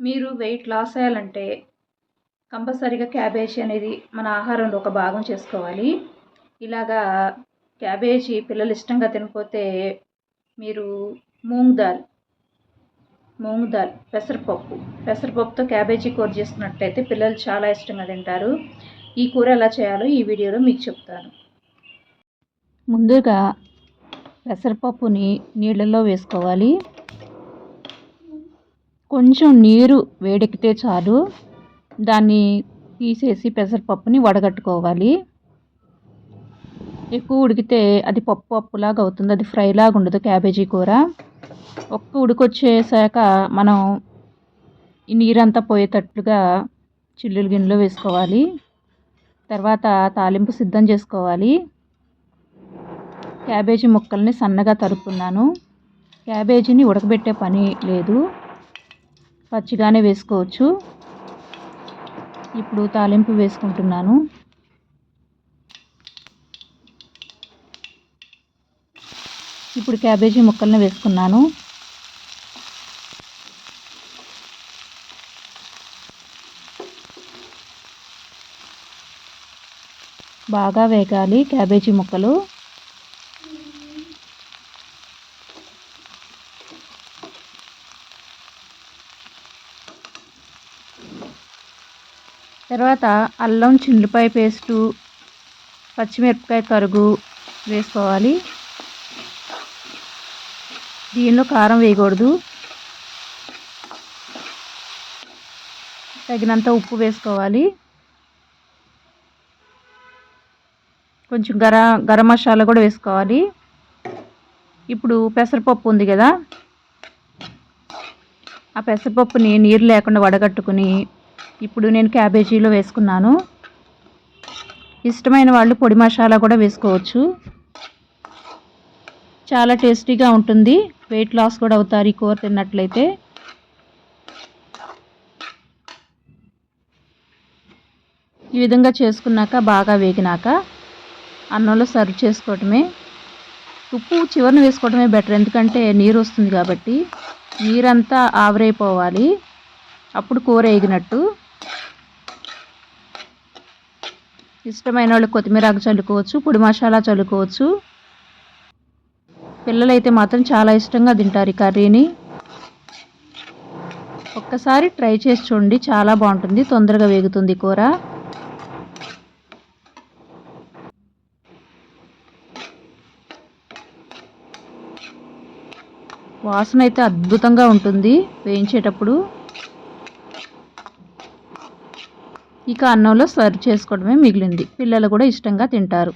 మీరు weight loss అయ్యాలంటే కంపల్సరీగా cabbage అనేది మన ఆహారంలో ఒక భాగం చేసుకోవాలి. ఇలాగా క్యాబేజీ పిల్లలు ఇష్టంగా తినకపోతే మీరు మూంగ్ దాల్ మూంగ్ దాల్ పెసరపప్పు పెసరపప్పుతో క్యాబేజీ కూర చేసుకున్నట్టయితే పిల్లలు చాలా ఇష్టంగా తింటారు. ఈ కూర ఎలా చేయాలో ఈ వీడియోలో మీకు చెప్తాను. ముందుగా పెసరపప్పుని నీళ్ళల్లో వేసుకోవాలి. కొంచెం నీరు వేడెక్కితే చాలు. దాన్ని తీసేసి పెసరపప్పుని వడగట్టుకోవాలి. ఎక్కువ ఉడికితే అది పప్పు పప్పులాగా అవుతుంది. అది ఫ్రైలాగా ఉండదు క్యాబేజీ కూర. ఒక్క ఉడికొచ్చేసాక మనం ఈ నీరంతా పోయేటట్లుగా చిల్లులు గిన్నెలో వేసుకోవాలి. తర్వాత తాలింపు సిద్ధం చేసుకోవాలి. క్యాబేజీ ముక్కల్ని సన్నగా తరుపుతున్నాను క్యాబేజీని ఉడకబెట్టే పని లేదు. పచ్చిగానే వేసుకోవచ్చు. ఇప్పుడు తాలింపు వేసుకుంటున్నాను. ఇప్పుడు క్యాబేజీ ముక్కల్ని వేసుకున్నాను. బాగా వేగాలి క్యాబేజీ ముక్కలు. తర్వాత అల్లం చిల్లిపాయ పేస్టు పచ్చిమిరపకాయ తరుగు వేసుకోవాలి. దీనిలో కారం వేయకూడదు. తగినంత ఉప్పు వేసుకోవాలి. కొంచెం గర గరం మసాలా కూడా వేసుకోవాలి. ఇప్పుడు పెసరపప్పు ఉంది కదా ఆ పెసరపప్పుని నీరు లేకుండా వడగట్టుకుని ఇప్పుడు నేను క్యాబేజీలో వేసుకున్నాను. ఇష్టమైన వాళ్ళు పొడి మసాలా కూడా వేసుకోవచ్చు. చాలా టేస్టీగా ఉంటుంది. వెయిట్ లాస్ కూడా అవుతారు ఈ కూర తిన్నట్లయితే. ఈ విధంగా చేసుకున్నాక బాగా వేగినాక అన్నంలో సర్వ్ చేసుకోవటమే. ఉప్పు చివరిని వేసుకోవడమే బెటర్ ఎందుకంటే నీరు వస్తుంది కాబట్టి నీరంతా ఆవిరైపోవాలి. అప్పుడు కూర వేగినట్టు. ఇష్టమైన వాళ్ళు కొత్తిమీర ఆకు చల్లుకోవచ్చు పొడి మసాలా చల్లుకోవచ్చు. పిల్లలైతే మాత్రం చాలా ఇష్టంగా తింటారు ఈ కర్రీని. ఒక్కసారి ట్రై చేసి చూడండి చాలా బాగుంటుంది తొందరగా వేగుతుంది కూర. వాసన అయితే అద్భుతంగా ఉంటుంది వేయించేటప్పుడు. ఇక అన్నంలో సర్వ్ చేసుకోవడమే మిగిలింది. పిల్లలు కూడా ఇష్టంగా తింటారు.